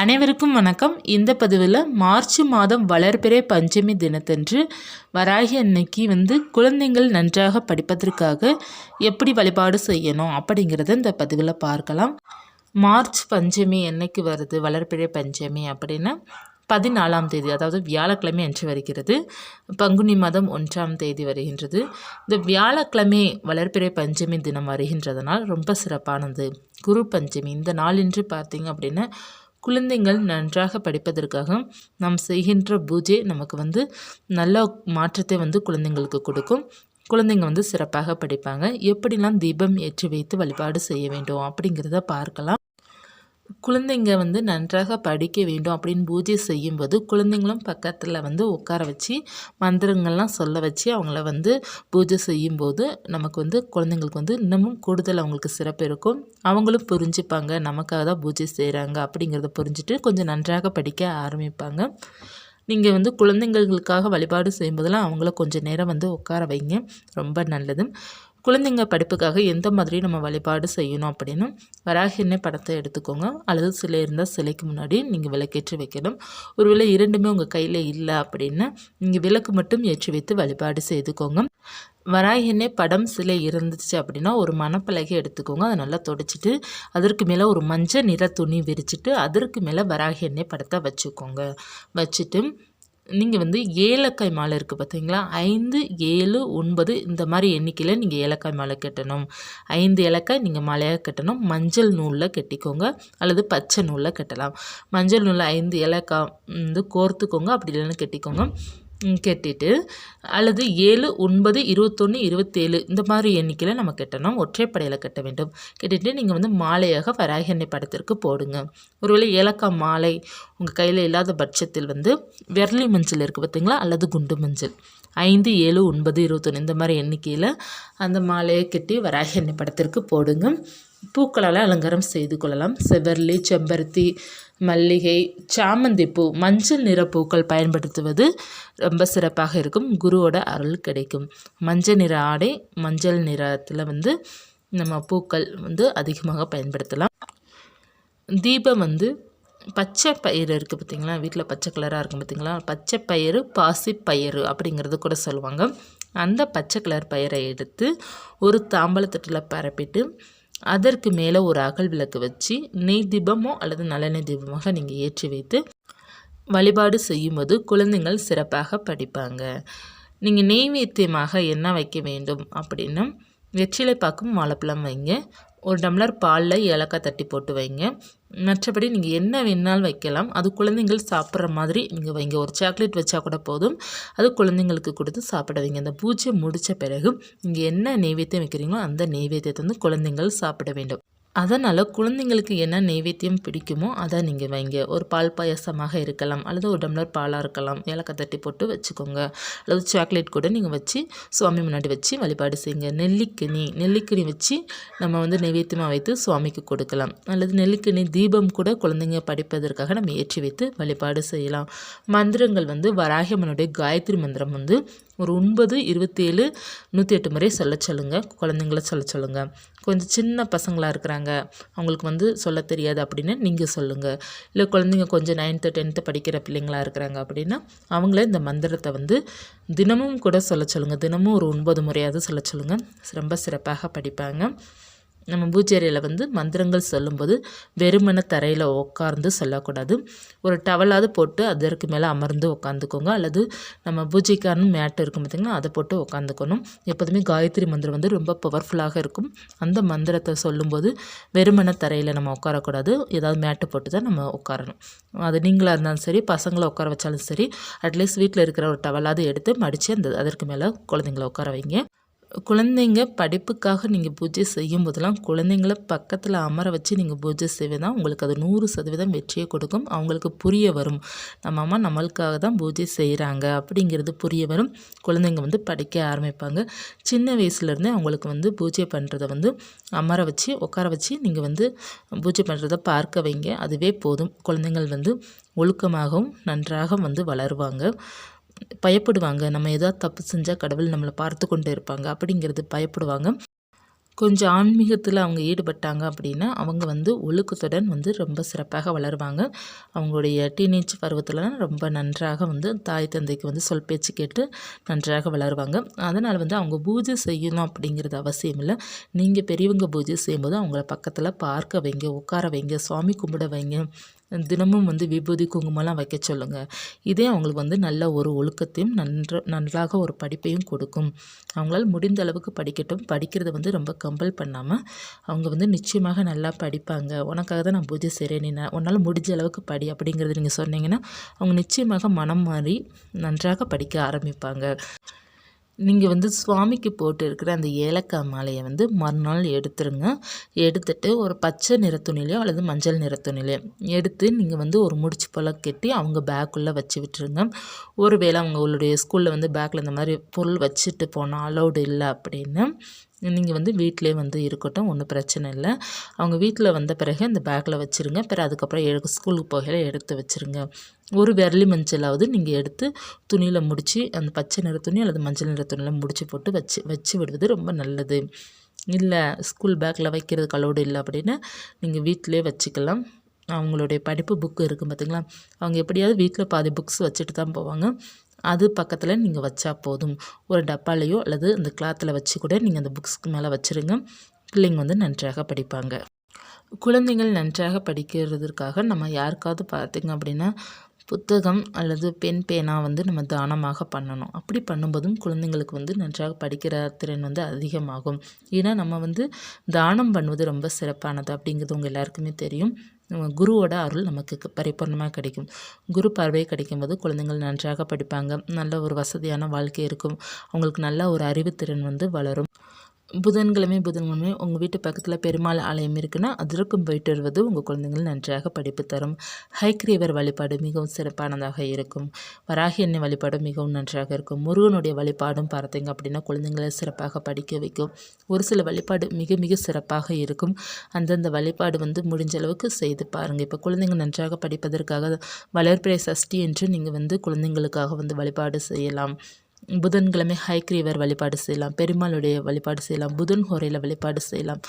அனைவருக்கும் வணக்கம். இந்த பதிவில் மார்ச் மாதம் வளர்பிறை பஞ்சமி தினத்தன்று வராகி அன்னைக்கு வந்து குழந்தைங்கள் நன்றாக படிப்பதற்காக எப்படி வழிபாடு செய்யணும் அப்படிங்கிறத இந்த பதிவில் பார்க்கலாம். மார்ச் பஞ்சமி என்னைக்கு வருது? வளர்பிறை பஞ்சமி அப்படின்னா பதினாலாம் தேதி அதாவது வியாழக்கிழமை அன்று வருகிறது. பங்குனி மாதம் ஒன்றாம் தேதி வருகின்றது. இந்த வியாழக்கிழமை வளர்பிறை பஞ்சமி தினம் வருகின்றதனால் ரொம்ப சிறப்பானது. குரு பஞ்சமி. இந்த நாளின்று பார்த்தீங்க அப்படின்னா குழந்தைங்கள் நன்றாக படிப்பதற்காக நாம் செய்கின்ற பூஜை நமக்கு வந்து நல்ல மாற்றத்தை வந்து குழந்தைங்களுக்கு கொடுக்கும். குழந்தைங்க வந்து சிறப்பாக படிப்பாங்க. எப்படிலாம் தீபம் ஏற்றி வைத்து வழிபாடு செய்ய வேண்டும் அப்படிங்கிறத பார்க்கலாம். குழந்தைங்க வந்து நன்றாக படிக்க வேண்டும் அப்படின்னு பூஜை செய்யும்போது குழந்தைங்களும் பக்கத்தில் வந்து உட்கார வச்சு மந்திரங்கள்லாம் சொல்ல வச்சு அவங்கள வந்து பூஜை செய்யும்போது நமக்கு வந்து குழந்தைங்களுக்கு வந்து இன்னமும் கூடுதல் அவங்களுக்கு சிறப்பு இருக்கும். அவங்களும் புரிஞ்சுப்பாங்க நமக்காக தான் பூஜை செய்கிறாங்க அப்படிங்கிறத புரிஞ்சுட்டு கொஞ்சம் நன்றாக படிக்க ஆரம்பிப்பாங்க. நீங்கள் வந்து குழந்தைங்களுக்காக வழிபாடு செய்யும்போதெல்லாம் அவங்கள கொஞ்சம் நேரம் வந்து உட்கார வைங்க. ரொம்ப நல்லது. குழந்தைங்க படிப்புக்காக எந்த மாதிரி நம்ம வழிபாடு செய்யணும் அப்படின்னு வராகி படத்தை எடுத்துக்கோங்க. அல்லது சிலை இருந்தால் சிலைக்கு முன்னாடி நீங்கள் விளக்கேற்றி வைக்கணும். ஒருவேளை இரண்டுமே உங்கள் கையில் இல்லை அப்படின்னா நீங்கள் விளக்கு மட்டும் ஏற்றி வைத்து வழிபாடு செய்துக்கோங்க. வராகினே படம் சிலை இருந்துச்சு அப்படின்னா ஒரு மணப்பலகை எடுத்துக்கோங்க. அதை நல்லா தொடச்சிட்டு அதற்கு மேலே ஒரு மஞ்சள் நிற துணி விரிச்சிட்டு அதற்கு மேலே வராகி எண்ணெய் படத்தை வச்சுக்கோங்க. வச்சுட்டு நீங்கள் வந்து ஏலக்காய் மாலை இருக்குது பார்த்தீங்களா ஐந்து ஏழு ஒன்பது இந்த மாதிரி எண்ணிக்கையில் நீங்கள் ஏலக்காய் மாலை கட்டணும். ஐந்து ஏலக்காய் நீங்கள் மாலையாக கட்டணும். மஞ்சள் நூலில் கட்டிக்கோங்க. அல்லது பச்சை நூலில் கட்டலாம். மஞ்சள் நூலில் ஐந்து ஏலக்காய் வந்து கோர்த்துக்கோங்க. அப்படி இல்லைன்னு கட்டிக்கோங்க. கெட்டிட்டு அல்லது ஏழு ஒன்பது இருபத்தொன்று இருபத்தேழு இந்த மாதிரி எண்ணிக்கையில் நம்ம கெட்டணும். ஒற்றைப்படையில் கட்ட வேண்டும். கெட்டிட்டு நீங்கள் வந்து மாலையாக வராகி எண்ணெய் படத்திற்கு போடுங்க. ஒருவேளை ஏலக்காய் மாலை உங்கள் கையில் இல்லாத பட்சத்தில் வந்து விரலி மஞ்சள் இருக்குது பார்த்தீங்களா அல்லது குண்டு மஞ்சள். ஐந்து ஏழு ஒன்பது இருபத்தொன்று இந்த மாதிரி எண்ணிக்கையில் அந்த மாலையை கட்டி வராகி எண்ணெய் படத்திற்கு போடுங்க. பூக்களால் அலங்காரம் செய்து கொள்ளலாம். செவ்வரளி செம்பருத்தி மல்லிகை சாமந்தி பூ மஞ்சள் நிற பூக்கள் பயன்படுத்துவது ரொம்ப சிறப்பாக இருக்கும். குருவோட அருள் கிடைக்கும். மஞ்சள் நிற ஆடை மஞ்சள் நிறத்தில் வந்து நம்ம பூக்கள் வந்து அதிகமாக பயன்படுத்தலாம். தீபம் வந்து பச்சை பயிறு இருக்குது பார்த்திங்களா? வீட்டில் பச்சை கலராக இருக்கும் பார்த்திங்களா? பச்சை பயிறு பாசி பயிறு அப்படிங்கிறது கூட சொல்லுவாங்க. அந்த பச்சை கலர் பயிரை எடுத்து ஒரு தாம்பலத்தட்டில் பரப்பிட்டு அதற்கு மேலே ஒரு அகல் விளக்கு வச்சு நெய் தீபமோ அல்லது நல்லெண்ணெய் தீபமாக நீங்கள் ஏற்றி வைத்து வழிபாடு செய்யும்போது குழந்தைங்கள் சிறப்பாக படிப்பாங்க. நீங்கள் நெய்வேத்தியமாக என்ன வைக்க வேண்டும் அப்படின்னா வெற்றிலை பாக்கும் வாழைப்பழம் வைங்க. ஒரு டம்ளர் பாலில் ஏலக்காய் தட்டி போட்டு வைங்க. மற்றபடி நீங்கள் என்ன வேணாலும் வைக்கலாம். அது குழந்தைங்கள் சாப்பிட்ற மாதிரி நீங்கள் வைங்க. ஒரு சாக்லேட் வச்சா கூட போதும். அது குழந்தைங்களுக்கு கொடுத்து சாப்பிட வைங்க. அந்த பூஜை முடித்த பிறகு நீங்கள் என்ன நெய்வேத்தியம் வைக்கிறீங்களோ அந்த நெய்வேத்தியத்தை வந்து குழந்தைங்கள் சாப்பிட வேண்டும். அதனால் குழந்தைங்களுக்கு என்ன நைவேத்தியம் பிடிக்குமோ அதை நீங்கள் வைங்க. ஒரு பால் பாயசமாக இருக்கலாம் அல்லது ஒரு டம்ளர் பாலாக இருக்கலாம் ஏலக்காய் தட்டி போட்டு வச்சுக்கோங்க. அல்லது சாக்லேட் கூட நீங்கள் வச்சு சுவாமி முன்னாடி வச்சு வழிபாடு செய்யுங்க. நெல்லிக்கனி நெல்லிக்கனி வச்சு நம்ம வந்து நைவேத்தியமாக வைத்து சுவாமிக்கு கொடுக்கலாம். அல்லது நெல்லிக்கனி தீபம் கூட குழந்தைங்க படிப்பதற்காக நம்ம ஏற்றி வைத்து வழிபாடு செய்யலாம். மந்திரங்கள் வந்து வராகியம்மனுடைய காயத்ரி மந்திரம் வந்து ஒரு ஒன்பது இருபத்தேழு நூற்றி எட்டு முறை சொல்ல சொல்லுங்கள் குழந்தைங்கள சொல்ல சொல்லுங்கள் கொஞ்சம் சின்ன பசங்களாக இருக்கிறாங்க. அவங்களுக்கு வந்து சொல்ல தெரியாது அப்படின்னு நீங்கள் சொல்லுங்கள் இல்லை குழந்தைங்க கொஞ்சம் நைன்த்து டென்த்து படிக்கிற பிள்ளைங்களாக இருக்கிறாங்க அப்படின்னா அவங்களே இந்த மந்திரத்தை வந்து தினமும் கூட சொல்ல சொல்லுங்கள் தினமும் ஒரு ஒன்பது முறையாவது சொல்ல சொல்லுங்கள் ரொம்ப சிறப்பாக படிப்பாங்க. நம்ம பூஜை வந்து மந்திரங்கள் சொல்லும்போது வெறுமன தரையில் உட்கார்ந்து சொல்லக்கூடாது. ஒரு டவலாவது போட்டு அதற்கு மேலே அமர்ந்து உட்காந்துக்கோங்க அல்லது நம்ம பூஜைக்கான மேட்டு இருக்கும் பார்த்திங்கன்னா அதை போட்டு உட்காந்துக்கணும் எப்போதுமே காயத்ரி மந்திரம் வந்து ரொம்ப பவர்ஃபுல்லாக இருக்கும். அந்த மந்திரத்தை சொல்லும்போது வெறுமன தரையில் நம்ம உட்காரக்கூடாது ஏதாவது மேட்டு போட்டு தான் நம்ம உட்காரணும் அது நீங்களாக இருந்தாலும் சரி பசங்களை உட்கார வச்சாலும் சரி அட்லீஸ்ட் வீட்டில் இருக்கிற ஒரு டவலாவது எடுத்து மடித்து அந்த அதற்கு மேலே குழந்தைங்கள உட்கார வைங்க. குழந்தைங்க படிப்புக்காக நீங்கள் பூஜை செய்யும் போதெல்லாம் குழந்தைங்கள பக்கத்தில் அமர வச்சு நீங்கள் பூஜை செய்வதான் உங்களுக்கு அது நூறு சதவீதம் வெற்றியை கொடுக்கும். அவங்களுக்கு புரிய வரும். நம்ம அம்மா நம்மளுக்காக தான் பூஜை செய்கிறாங்க அப்படிங்கிறது புரிய வரும். குழந்தைங்க வந்து படிக்க ஆரம்பிப்பாங்க. சின்ன வயசுலேருந்தே அவங்களுக்கு வந்து பூஜை பண்ணுறதை வந்து அமர வச்சு உட்கார வச்சு நீங்கள் வந்து பூஜை பண்ணுறதை பார்க்க வைங்க. அதுவே போதும். குழந்தைங்கள் வந்து ஒழுக்கமாகவும் நன்றாக வந்து வளருவாங்க. பயப்படுவாங்க. நம்ம ஏதாவது தப்பு செஞ்சால் கடவுள் நம்மளை பார்த்து கொண்டு இருப்பாங்க. அப்படிங்கிறது பயப்படுவாங்க. கொஞ்சம் ஆன்மீகத்தில் அவங்க ஈடுபட்டாங்க அப்படின்னா அவங்க வந்து ஒழுக்கத்துடன் வந்து ரொம்ப சிறப்பாக வளருவாங்க. அவங்களுடைய டீனேஜ் பருவத்திலலாம் ரொம்ப நன்றாக வந்து தாய் தந்தைக்கு வந்து சொல் பேச்சு கேட்டு நன்றாக வளருவாங்க. அதனால் வந்து அவங்க பூஜை செய்யணும் அப்படிங்கிறது அவசியம் இல்லை. நீங்கள் பெரியவங்க பூஜை செய்யும்போது அவங்கள பக்கத்தில் பார்க்க வைங்க உட்கார வைங்க சுவாமி கும்பிட வைங்க தினமும் வந்து விபூதி குங்குமம்லாம் வைக்க சொல்லுங்கள் இதே அவங்களுக்கு வந்து நல்ல ஒரு ஒழுக்கத்தையும் நன்ற நன்றாக ஒரு படிப்பையும் கொடுக்கும். அவங்களால் முடிந்த அளவுக்கு படிக்கட்டும். படிக்கிறத வந்து ரொம்ப கம்பல் பண்ணாமல் அவங்க வந்து நிச்சயமாக நல்லா படிப்பாங்க. உனக்காக தான் நான் பூஜை செய்கிறேன் நீ உன்னால் முடிஞ்ச அளவுக்கு படி அப்படிங்கிறது நீங்கள் சொன்னீங்கன்னா அவங்க நிச்சயமாக மனம் மாறி நன்றாக படிக்க ஆரம்பிப்பாங்க. நீங்கள் வந்து சுவாமிக்கு போட்டு இருக்கிற அந்த ஏலக்காய் மாலையை வந்து மறுநாள் எடுத்துருங்க. எடுத்துட்டு ஒரு பச்சை நிற துணிலையோ அல்லது மஞ்சள் நிற துணிலையோ எடுத்து நீங்கள் வந்து ஒரு முடிச்சு போல் கட்டி அவங்க பேக்குள்ளே வச்சு விட்டுருங்க. ஒருவேளை அவங்களுடைய ஸ்கூலில் வந்து பேக்கில் இந்த மாதிரி பொருள் வச்சுட்டு போனால் அலௌடு இல்லை அப்படின்னு நீங்கள் வந்து வீட்டிலே வந்து இருக்கட்டும் ஒன்றும் பிரச்சனை இல்லை. அவங்க வீட்டில் வந்த பிறகு அந்த பேக்கில் வச்சுருங்க. பிறகு அதுக்கப்புறம் எடுக்க ஸ்கூலுக்கு போகையில் எடுத்து வச்சுருங்க. ஒரு விரலி மஞ்சளாவது நீங்கள் எடுத்து துணியில் முடித்து அந்த பச்சை நிற துணி அல்லது மஞ்சள் நிற துணியில் முடிச்சு போட்டு வச்சு வச்சு விடுவது ரொம்ப நல்லது. இல்லை ஸ்கூல் பேக்கில் வைக்கிறது கலோடு இல்லை அப்படின்னா நீங்கள் வீட்டிலே வச்சுக்கலாம். அவங்களுடைய படிப்பு புக்கு இருக்குது பார்த்திங்களா அவங்க எப்படியாவது வீட்டில் பாதி புக்ஸ் வச்சுட்டு தான் போவாங்க. அது பக்கத்தில் நீங்கள் வச்சா போதும். ஒரு டப்பாலையோ அல்லது அந்த கிளாத்தில் வச்சு கூட நீங்கள் அந்த புக்ஸ்க்கு மேலே வச்சுருங்க. பிள்ளைங்க வந்து நன்றாக படிப்பாங்க. குழந்தைகள் நன்றாக படிக்கிறதுக்காக நம்ம யாருக்காவது பார்த்திங்க அப்படின்னா புத்தகம் அல்லது பெண் பேனா வந்து நம்ம தானமாக பண்ணணும். அப்படி பண்ணும்போதும் குழந்தைங்களுக்கு வந்து நன்றாக படிக்கிற திறன் வந்து அதிகமாகும். ஏன்னா நம்ம வந்து தானம் பண்ணுவது ரொம்ப சிறப்பானது அப்படிங்கிறது உங்கள் எல்லாருக்குமே தெரியும். குருவோட அருள் நமக்கு பரிபூர்ணமாக கிடைக்கும். குரு பார்வை கிடைக்கும்போது குழந்தைங்கள் நன்றாக படிப்பாங்க. நல்ல ஒரு வசதியான வாழ்க்கை இருக்கும். அவங்களுக்கு நல்ல ஒரு அறிவுத்திறன் வந்து வளரும். புதன்கிழமை புதன்கிழமை உங்கள் வீட்டு பக்கத்தில் பெருமாள் ஆலயம் இருக்குன்னா அதற்கும் போயிட்டு வருவது உங்கள் குழந்தைங்கள் நன்றாக படிப்பு தரும். ஹைக்ரீவர் வழிபாடு மிகவும் சிறப்பானதாக இருக்கும். வராகி எண்ணெய் வழிபாடு மிகவும் நன்றாக இருக்கும். முருகனுடைய வழிபாடும் பார்த்தீங்க அப்படின்னா குழந்தைங்களை சிறப்பாக படிக்க வைக்கும். ஒரு சில வழிபாடு மிக மிக சிறப்பாக இருக்கும். அந்தந்த வழிபாடு வந்து முடிஞ்ச அளவுக்கு செய்து பாருங்கள் இப்போ குழந்தைங்க நன்றாக படிப்பதற்காக வளர்ப்பிறை சஷ்டி என்று நீங்கள் வந்து குழந்தைங்களுக்காக வந்து வழிபாடு செய்யலாம். புதன்கிழமை ஹைக்ரீவர் வழிபாடு செய்யலாம். பெருமாளுடைய வழிபாடு செய்யலாம். புதன் ஹோரையில் வழிபாடு செய்யலாம்.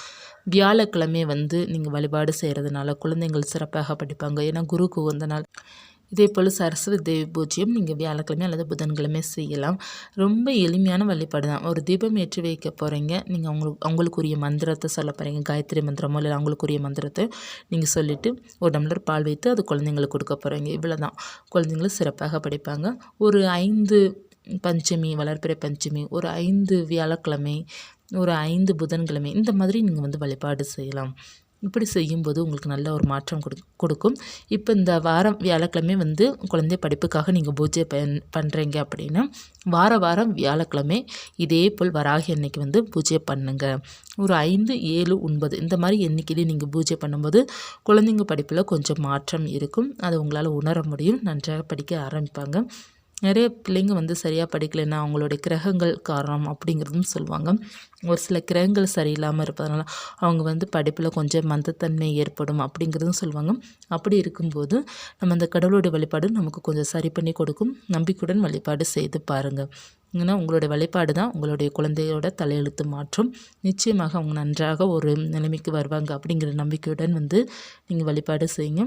வியாழக்கிழமை வந்து நீங்கள் வழிபாடு செய்கிறதுனால குழந்தைங்கள் சிறப்பாக படிப்பாங்க. ஏன்னா குருக்கு உகந்த நாள். இதே போல் சரஸ்வதி தேவி பூஜையும் நீங்கள் வியாழக்கிழமை அல்லது புதன்கிழமை செய்யலாம். ரொம்ப எளிமையான வழிபாடு தான். ஒரு தீபம் ஏற்றி வைக்க போகிறீங்க நீங்கள் அவங்களுக்கு அவங்களுக்குரிய மந்திரத்தை சொல்ல போகிறீங்க காயத்ரி மந்திரமோ இல்லை அவங்களுக்குரிய மந்திரத்தை நீங்கள் சொல்லிவிட்டு ஒரு டம்ளர் பால் வைத்து அது குழந்தைங்களுக்கு கொடுக்க போகிறீங்க இவ்வளோ தான் குழந்தைங்களும் சிறப்பாக படிப்பாங்க. ஒரு ஐந்து பஞ்சமி வளர்பிறை பஞ்சமி ஒரு ஐந்து வியாழக்கிழமை ஒரு ஐந்து புதன்கிழமை இந்த மாதிரி நீங்கள் வந்து வழிபாடு செய்யலாம். இப்படி செய்யும்போது உங்களுக்கு நல்ல ஒரு மாற்றம் கொடு கொடுக்கும். இப்போ இந்த வாரம் வியாழக்கிழமை வந்து குழந்தை படிப்புக்காக நீங்கள் பூஜை பண் பண்ணுறீங்க அப்படின்னா வார வாரம் வியாழக்கிழமை இதே போல் வராகி அன்னைக்கு வந்து பூஜை பண்ணுங்கள் ஒரு ஐந்து ஏழு ஒன்பது இந்த மாதிரி எண்ணிக்கையிலேயே நீங்கள் பூஜை பண்ணும்போது குழந்தைங்க படிப்பில் கொஞ்சம் மாற்றம் இருக்கும். அதை உங்களால் உணர முடியும். நன்றாக படிக்க ஆரம்பிப்பாங்க. நிறைய பிள்ளைங்க வந்து சரியாக படிக்கலைன்னா அவங்களுடைய கிரகங்கள் காரணம் அப்படிங்கிறதும் சொல்லுவாங்க. ஒரு சில கிரகங்கள் சரியில்லாமல் இருப்பதனால அவங்க வந்து படிப்பில் கொஞ்சம் மந்தத்தன்மை ஏற்படும் அப்படிங்கிறதும் சொல்லுவாங்க. அப்படி இருக்கும்போது நம்ம அந்த கடவுளுடைய வழிபாடு நமக்கு கொஞ்சம் சரி பண்ணி கொடுக்கும். நம்பிக்கையுடன் வழிபாடு செய்து பாருங்கள் ஏன்னா உங்களுடைய வழிபாடு தான் உங்களுடைய குழந்தையோட தலையெழுத்து மாற்றும். நிச்சயமாக அவங்க நன்றாக ஒரு நிலைமைக்கு வருவாங்க அப்படிங்கிற நம்பிக்கையுடன் வந்து நீங்கள் வழிபாடு செய்யுங்க.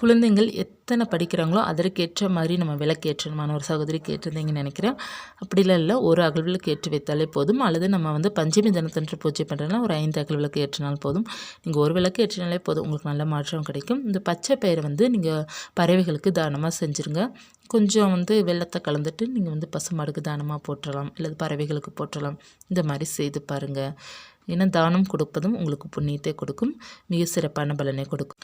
குழந்தைங்கள் எத்தனை படிக்கிறாங்களோ அதற்கேற்ற மாதிரி நம்ம விளக்கேற்றணுமான ஒரு சகோதரி கேட்டிருந்தீங்கன்னு நினைக்கிறேன். அப்படிலாம் இல்லை. ஒரு அகல் ஏற்றி வைத்தாலே போதும். அல்லது நம்ம வந்து பஞ்சமி தினத்தன்று பூஜை பண்ணுறதுனா ஒரு ஐந்து அகல் ஏற்றினாலும் ஏற்றினால் போதும். நீங்கள் ஒரு விளக்கு ஏற்றினாலே போதும். உங்களுக்கு நல்ல மாற்றம் கிடைக்கும். இந்த பச்சை பயிரை வந்து நீங்கள் பறவைகளுக்கு தானமாக செஞ்சுருங்க. கொஞ்சம் வந்து வெள்ளத்தை கலந்துட்டு நீங்கள் வந்து பசுமாடுக்கு தானமாக போட்டுடலாம் அல்லது பறவைகளுக்கு போட்டுடலாம் இந்த மாதிரி செய்து பாருங்கள் ஏன்னா தானம் கொடுப்பதும் உங்களுக்கு புண்ணியத்தை கொடுக்கும். மிக சிறப்பான பலனை கொடுக்கும்.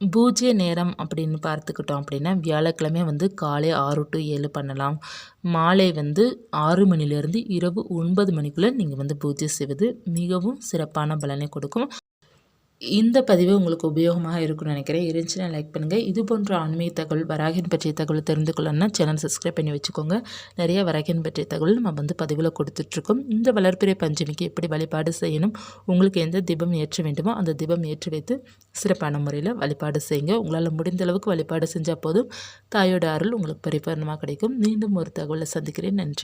பூஜ்ய நேரம் அப்படின்னு பார்த்துக்கிட்டோம் அப்படின்னா வியாழக்கிழமை வந்து காலை ஆறு டு ஏழு பண்ணலாம். மாலை வந்து ஆறு மணிலேருந்து இரவு ஒன்பது மணிக்குள்ளே நீங்கள் வந்து பூஜை செய்வது மிகவும் சிறப்பான பலனை கொடுக்கும். இந்த பதிவு உங்களுக்கு உபயோகமாக இருக்கும்னு நினைக்கிறேன். இருந்துச்சுன்னா லைக் பண்ணுங்கள் இது போன்ற ஆன்மீக தகவல் வராகின் பற்றிய தகவல் தெரிந்து கொள்ளணும்னா சேனல் சப்ஸ்கிரைப் பண்ணி வச்சுக்கோங்க. நிறைய வராகின் பற்றிய தகவல் நம்ம வந்து பதிவில் கொடுத்துட்ருக்கோம். இந்த வளர்ப்பிறை பஞ்சமிக்கு எப்படி வழிபாடு செய்யணும் உங்களுக்கு எந்த தீபம் ஏற்ற வேண்டுமோ அந்த தீபம் ஏற்றி வைத்து சிறப்பான முறையில் வழிபாடு செய்யுங்க. உங்களால் முடிந்த அளவுக்கு வழிபாடு செஞ்சால் போதும். தாயோட அருள் உங்களுக்கு பரிபூர்ணமாக கிடைக்கும். மீண்டும் ஒரு தகவலை சந்திக்கிறேன். நன்றி.